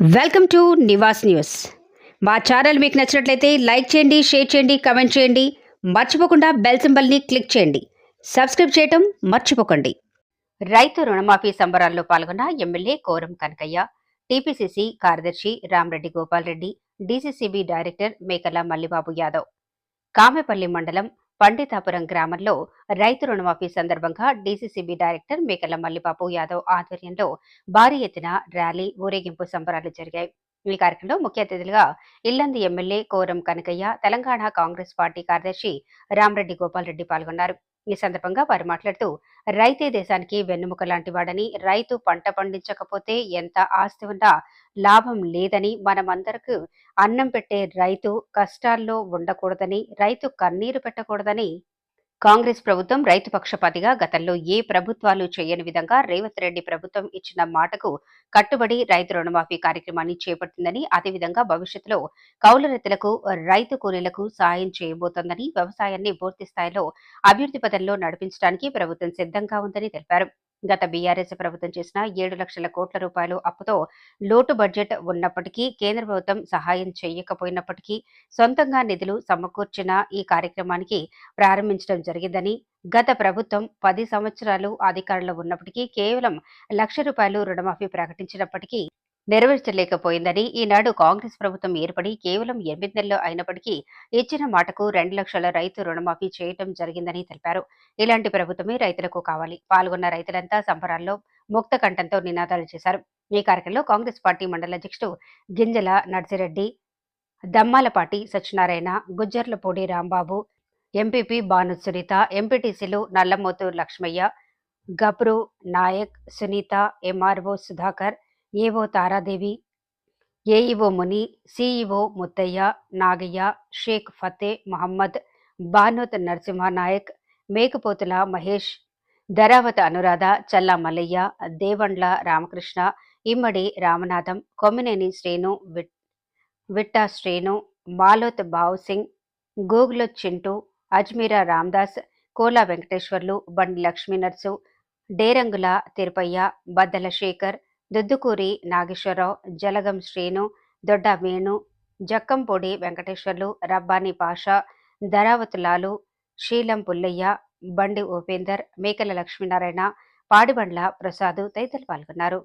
Welcome to Nivas news. మా channel మీకు నచ్చినట్లయితే లైక్ చేయండి షేర్ చేయండి కమెంట్ చేయండి. మర్చిపోకుండా బెల్ సింబల్ని క్లిక్ చేయండి. సబ్స్క్రైబ్ చేయటం మర్చిపోకండి. రైతు రుణమాఫీ సంబరాల్లో పాల్గొన్న ఎమ్మెల్యే కోరం కనకయ్య టీపీసీసీ కార్యదర్శి రామరెడ్డి గోపాల్ రెడ్డి డీసీసీబీ డైరెక్టర్ మేకల మల్లిబాబు యాదవ్. కామెపల్లి మండలం పండితాపురం గ్రామంలో రైతు రుణమాఫీ సందర్భంగా డీసీసీబీ డైరెక్టర్ మేకల మల్లిబాబు యాదవ్ ఆధ్వర్యంలో భారీ ఎత్తున ర్యాలీ ఊరేగింపు సంబరాలు జరిగాయి. ఈ కార్యక్రమంలో ముఖ్య అతిథులుగా Yellandu MLA Koram Kanakaiah Telangana Congress party కార్యదర్శి రామరెడ్డి గోపాల్ రెడ్డి పాల్గొన్నారు. ఈ సందర్భంగా వారు మాట్లాడుతూ రైతే దేశానికి వెన్నుముక లాంటి వాడని రైతు పంట పండించకపోతే ఎంత ఆస్తి ఉన్నా లాభం లేదని మనమందరకు అన్నం పెట్టే రైతు కష్టాల్లో ఉండకూడదని రైతు కన్నీరు పెట్టకూడదని కాంగ్రెస్ ప్రభుత్వం రైతు పక్షపాతిగా గతంలో ఏ ప్రభుత్వాలు చేయని విధంగా రేవంత్ రెడ్డి ప్రభుత్వం ఇచ్చిన మాటకు కట్టుబడి రైతు రుణమాఫీ కార్యక్రమాన్ని చేపట్టిందని అదేవిధంగా భవిష్యత్తులో కౌలు రైతులకు రైతు కూలీలకు సాయం చేయబోతోందని వ్యవసాయాన్ని పూర్తి స్థాయిలో అభివృద్ధి పథంలో నడిపించడానికి ప్రభుత్వం సిద్ధంగా ఉందని తెలిపారు. గత బీఆర్ఎస్ ప్రభుత్వం చేసిన ఏడు లక్షల కోట్ల రూపాయలు అప్పుతో లోటు బడ్జెట్ ఉన్నప్పటికీ కేంద్ర ప్రభుత్వం సహాయం చేయకపోయినప్పటికీ సొంతంగా నిధులు సమకూర్చిన ఈ కార్యక్రమానికి ప్రారంభించడం జరిగిందని గత ప్రభుత్వం పది సంవత్సరాలు అధికారంలో ఉన్నప్పటికీ కేవలం లక్ష రూపాయలు రుణమాఫీ ప్రకటించినప్పటికీ నెరవేర్చలేకపోయిందని ఈనాడు కాంగ్రెస్ ప్రభుత్వం ఏర్పడి కేవలం ఎనిమిది నెలలు అయినప్పటికీ ఇచ్చిన మాటకు రెండు లక్షల రైతు రుణమాఫీ చేయటం జరిగిందని తెలిపారు. ఇలాంటి ప్రభుత్వమే రైతులకు కావాలి. పాల్గొన్న రైతులంతా సంబరాల్లో ముక్త కంఠంతో నినాదాలు చేశారు. ఈ కార్యక్రమంలో కాంగ్రెస్ పార్టీ మండల అధ్యక్షుడు గింజల నర్సిరెడ్డి దమ్మాలపాటి సత్యనారాయణ గుజ్జర్లపూడి రాంబాబు ఎంపీపీ భాను సునీత ఎంపీటీసీలు Nallamothu Lakshmaiah Gabru Naik Sunitha MRO Sudhakar AO Taradevi AEO Muni CEO Muthaiah Nagaiah Sheikh Fateh Mohammed Banoth Narasimhanayak Mekapothula Mahesh Dharavath Anuradha Challa Mallaiah Devandla Ramakrishna Immadi Ramanatham Kommineni Srenu VIT Vitta Srenu Maloth బావ్ Singh Google Chintu Ajmeera Ramdas Kola Venkateswarlu Bandi Lakshmi Narsu Derangula Thirupaiah Baddala Shekar Duddukuri Nageswararao Jalagam Srinu Dodda Menu జక్కంపొడి Venkateswarlu Rabbani Pasha ధరావతులాలు శీలం పుల్లయ్య బండి ఉపేందర్ మేకల లక్ష్మీనారాయణ పాడిబండ్ల ప్రసాద్ తదితరులు పాల్గొన్నారు.